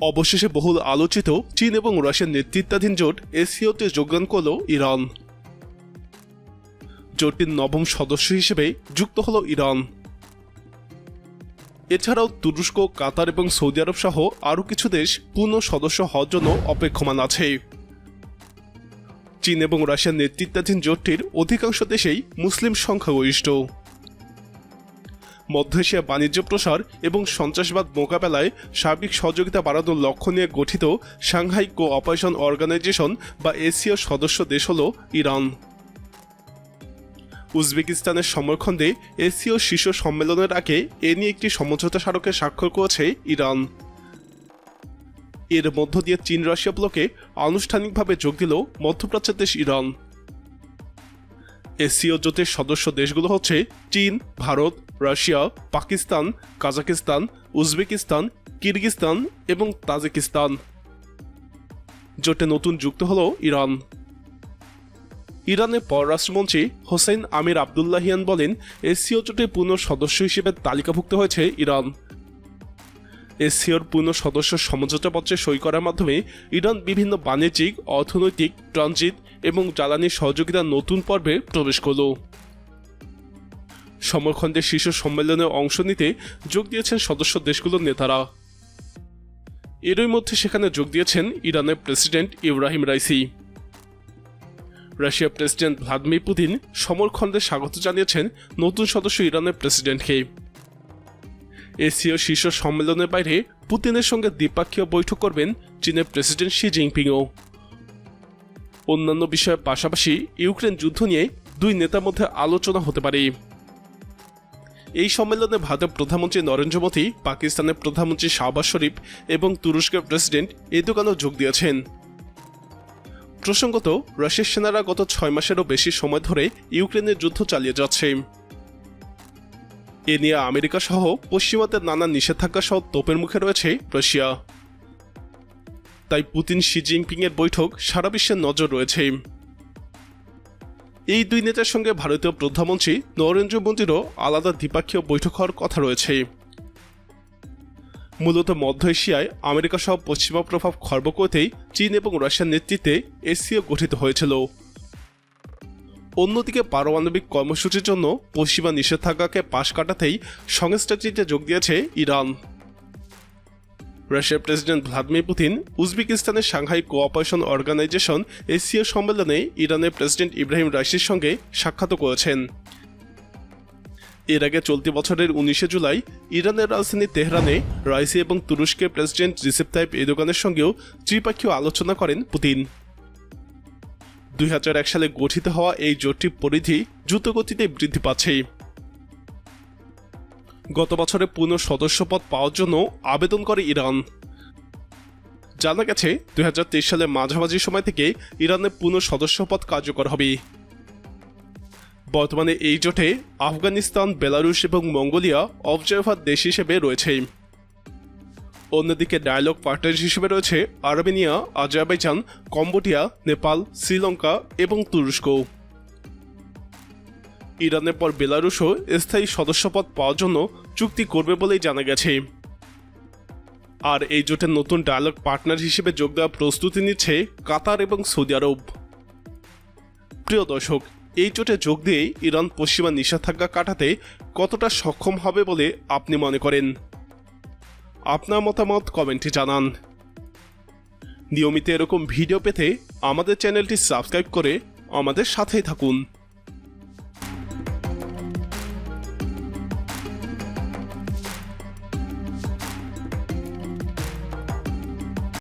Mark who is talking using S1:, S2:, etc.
S1: অবশেষে বহুল আলোচিত চীন এবং রাশিয়ার নেতৃত্বাধীন জোট এসিওতে যোগদান করল ইরান। জোটটির নবম সদস্য হিসেবে যুক্ত হল ইরান। এছাড়াও তুরস্ক, কাতার এবং সৌদি আরব সহ আরও কিছু দেশ পূর্ণ সদস্য হওয়ার জন্য অপেক্ষমান আছে। চীন এবং রাশিয়ার নেতৃত্বাধীন জোটটির অধিকাংশ দেশেই মুসলিম সংখ্যাগরিষ্ঠ। মধ্য এশিয়া বাণিজ্য প্রসার এবং সন্ত্রাসবাদ মোকাবেলায় সার্বিক সহযোগিতা বাড়ানোর লক্ষ্য নিয়ে গঠিত সাংহাই কো অপারেশন অর্গানাইজেশন বা এসিও সদস্য দেশ হল ইরান। উজবেকিস্তানের সমরখণ্ডে এশীয় শীর্ষ সম্মেলনের আগে এ নিয়ে একটি সমঝোতা স্মারকে স্বাক্ষর করেছে ইরান। এর মধ্য দিয়ে চীন রাশিয়া ব্লকে আনুষ্ঠানিকভাবে যোগ দিল মধ্যপ্রাচ্যের দেশ ইরান। এসিও জোটের সদস্য দেশগুলো হচ্ছে চীন, Bharat Russia, Pakistan, Kazakhstan, Uzbekistan, Kyrgyzstan এবং তাজিকিস্তান। জোটে নতুন যুক্ত হল ইরান। ইরানের পররাষ্ট্রমন্ত্রী হোসেন আমির আবদুল্লাহিয়ান বলেন এসিও জোটের পূর্ণ সদস্য হিসেবে তালিকাভুক্ত হয়েছে ইরান। এসিওর পূর্ণ সদস্য সমঝোতাপত্রে সই করার মাধ্যমে ইরান বিভিন্ন বাণিজ্যিক, অর্থনৈতিক, ট্রানজিট এবং জ্বালানি সহযোগিতার নতুন পর্বে প্রবেশ করল। সমরখণ্ডের শীর্ষ সম্মেলনে অংশ নিতে যোগ দিয়েছেন সদস্য দেশগুলোর নেতারা। এরই মধ্যে সেখানে যোগ দিয়েছেন ইরানের প্রেসিডেন্ট ইব্রাহিম রাইসি। রাশিয়ার প্রেসিডেন্ট ভ্লাদিমির পুতিন সমরখণ্ডে স্বাগত জানিয়েছেন নতুন সদস্য ইরানের প্রেসিডেন্টকে। এশীয় শীর্ষ সম্মেলনের বাইরে পুতিনের সঙ্গে দ্বিপাক্ষীয় বৈঠক করবেন চীনের প্রেসিডেন্ট শি জিনপিংও। অন্যান্য বিষয়ের পাশাপাশি ইউক্রেন যুদ্ধ নিয়ে দুই নেতার মধ্যে আলোচনা হতে পারে। এই সম্মেলনে ভারতের প্রধানমন্ত্রী নরেন্দ্র মোদী, পাকিস্তানের প্রধানমন্ত্রী শাহবাজ শরীফ এবং তুরস্কের প্রেসিডেন্ট এদোগানও যোগ দিয়েছেন। প্রসঙ্গত, রাশিয়ার সেনারা গত ছয় মাসেরও বেশি সময় ধরে ইউক্রেনের যুদ্ধ চালিয়ে যাচ্ছে। এ নিয়ে আমেরিকা সহ পশ্চিমাদের নানা নিষেধাজ্ঞা সহ তোপের মুখে রয়েছে রাশিয়া। তাই পুতিন শি জিনপিং এর বৈঠক সারা বিশ্বের নজর রয়েছে। এই দুই নেতার সঙ্গে ভারতীয় প্রধানমন্ত্রী নরেন্দ্র মোদীরও আলাদা দ্বিপাক্ষীয় বৈঠক হওয়ার কথা রয়েছে। মূলত মধ্য এশিয়ায় আমেরিকা সহ পশ্চিমা প্রভাব খর্ব করতেই চীন এবং রাশিয়ার নেতৃত্বে এসিও গঠিত হয়েছিল। অন্যদিকে পারমাণবিক কর্মসূচির জন্য পশ্চিমা নিষেধাজ্ঞাকে পাশ কাটাতেই সংস্থাটিতে যোগ দিয়েছে ইরান। রাশিয়ার প্রেসিডেন্ট ভ্লাদিমির পুতিন, উজবেকিস্তানের সাংহাই কোঅপারেশন অর্গানাইজেশন এসিও সম্মেলনে ইরানের প্রেসিডেন্ট ইব্রাহিম রাইসির সঙ্গে সাক্ষাৎ করেছেন। এর আগে চলতি বছরের উনিশে জুলাই ইরানের রাজধানী তেহরানে রাইসি এবং তুরস্কের প্রেসিডেন্ট রিসেপ তাইপ এদোগানের সঙ্গেও ত্রিপাক্ষীয় আলোচনা করেন পুতিন। দুই হাজার এক সালে গঠিত হওয়া এই জোটটির পরিধি দ্রুতগতিতে বৃদ্ধি পাচ্ছে। গত বছরে পূর্ণ সদস্যপদ পাওয়ার জন্য আবেদন করে ইরান। জানা গেছে দু হাজার তেইশ সালের মাঝামাঝি সময় থেকে ইরানের পূর্ণ সদস্যপদ কার্যকর হবে। বর্তমানে এই জোটে আফগানিস্তান, বেলারুশ এবং মঙ্গোলিয়া অবজারভার দেশ হিসেবে রয়েছে। অন্যদিকে ডায়ালগ পার্টনার হিসেবে রয়েছে Armenia, Azerbaijan, Cambodia, Nepal, Sri Lanka এবং তুরস্ক। ইরানের পর বেলারুশও স্থায়ী সদস্যপদ পাওয়ার জন্য চুক্তি করবে বলেই জানা গেছে। আর এই জোটের নতুন ডায়ালগ পার্টনার হিসেবে যোগ দেওয়ার প্রস্তুতি নিচ্ছে কাতার এবং সৌদি আরব। প্রিয় দর্শক, এই জোটে যোগ দিয়ে ইরান পশ্চিমা নিষেধাজ্ঞা কাটাতে কতটা সক্ষম হবে বলে আপনি মনে করেন? আপনার মতামত কমেন্টে জানান। নিয়মিত এরকম ভিডিও পেতে আমাদের চ্যানেলটি সাবস্ক্রাইব করে আমাদের সাথেই থাকুন।